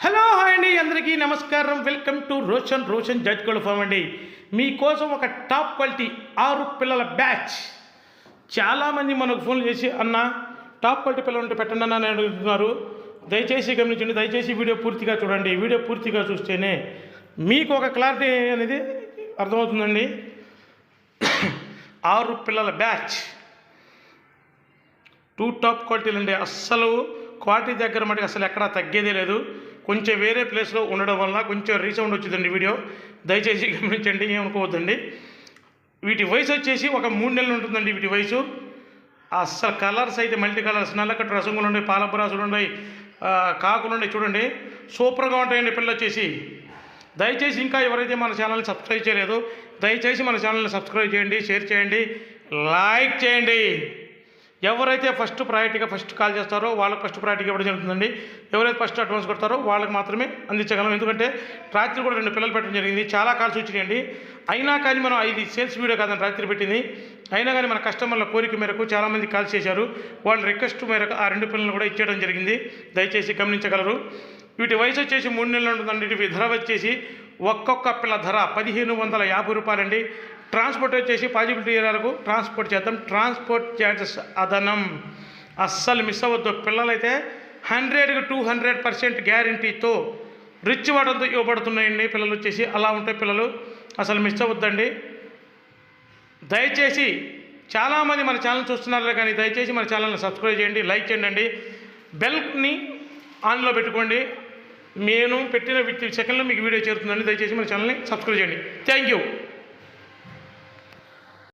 Hello hi అండి. అందరికీ నమస్కారం. Welcome to Roshan Roshan Jadkolla farm అండి. మీకోసం ఒక టాప్ క్వాలిటీ ఆరు పిల్లల బ్యాచ్. చాలామంది మనకు ఫోన్ చేసి అన్న టాప్ క్వాలిటీ పిల్లలు ఉంటే పెట్టండి అన్న అని అడుగుతున్నారు. దయచేసి గమనించండి. దయచేసి వీడియో పూర్తిగా చూడండి. వీడియో పూర్తిగా చూస్తేనే మీకు ఒక క్లారిటీ అనేది అర్థమవుతుందండి. ఆరు పిల్లల బ్యాచ్. టూ టాప్ క్వాలిటీలు అండి అస్సలు క్వాలిటీ దగ్గర మటుకు అసలు ఎక్కడా తగ్గేదే లేదు. కొంచెం వేరే ప్లేస్లో ఉండడం వల్ల కొంచెం రీసౌండ్ వచ్చిందండి వీడియో. దయచేసి గమనించండి ఏమనుకోవద్దండి. వీటి వయసు వచ్చేసి ఒక మూడు నెలలు ఉంటుందండి వీటి వయసు. అస్సలు కలర్స్ అయితే మల్టీ కలర్స్ నల్లకట్టు రసంగులు ఉన్నాయి పాలపురాసులు ఉన్నాయి కాకులు ఉన్నాయి చూడండి. సూపర్గా ఉంటాయండి పిల్లలు వచ్చేసి. దయచేసి ఇంకా ఎవరైతే మన ఛానల్ని సబ్స్క్రైబ్ చేయలేదు దయచేసి మన ఛానల్ని సబ్స్క్రైబ్ చేయండి షేర్ చేయండి లైక్ చేయండి. ఎవరైతే ఫస్ట్ ప్రయారిటీగా ఫస్ట్ కాల్ చేస్తారో వాళ్ళకి ఫస్ట్ ప్రయారిటీగా ఇవ్వడం జరుగుతుందండి. ఎవరైతే ఫస్ట్ అడ్వాన్స్ కొడతారో వాళ్ళకి మాత్రమే అందించగలం. ఎందుకంటే రాత్రి కూడా రెండు పిల్లలు పెట్టడం జరిగింది. చాలా కాల్స్ వచ్చినాయండి. అయినా కానీ మనం ఇది సేల్స్ వీడియో కాదని రాత్రి పెట్టింది. అయినా కానీ మన కస్టమర్ల కోరిక మేరకు చాలామంది కాల్ చేశారు. వాళ్ళ రిక్వెస్ట్ మేరకు ఆ రెండు పిల్లలను కూడా ఇచ్చేయడం జరిగింది. దయచేసి గమనించగలరు. వీటి వయసు వచ్చేసి మూడు నెలలు ఉంటుందండి. వీటి ధర వచ్చేసి ఒక్కొక్క పిల్ల ధర పదిహేను వందల యాభై రూపాయలండి. ట్రాన్స్పోర్ట్ వచ్చేసి పాజిబిలిటీ వరకు? ట్రాన్స్పోర్ట్ చేద్దాం. ట్రాన్స్పోర్ట్ ఛార్జెస్ అదనం. అస్సలు మిస్ అవ్వద్దు. పిల్లలైతే హండ్రెడ్కి టూ హండ్రెడ్ పర్సెంట్ గ్యారంటీతో రిచ్ వాటంతో ఇవ్వబడుతున్నాయండి. పిల్లలు వచ్చేసి అలా ఉంటాయి పిల్లలు అసలు మిస్ అవ్వద్దండి. దయచేసి చాలామంది మన ఛానల్ చూస్తున్నారు కానీ దయచేసి మన ఛానల్ని సబ్స్క్రైబ్ చేయండి లైక్ చేయండి బెల్ని ఆన్లో పెట్టుకోండి. నేను పెట్టిన సెకండ్లో మీకు వీడియో చేరుతుందండి. దయచేసి మన ఛానల్ని సబ్స్క్రైబ్ చేయండి. Thank you.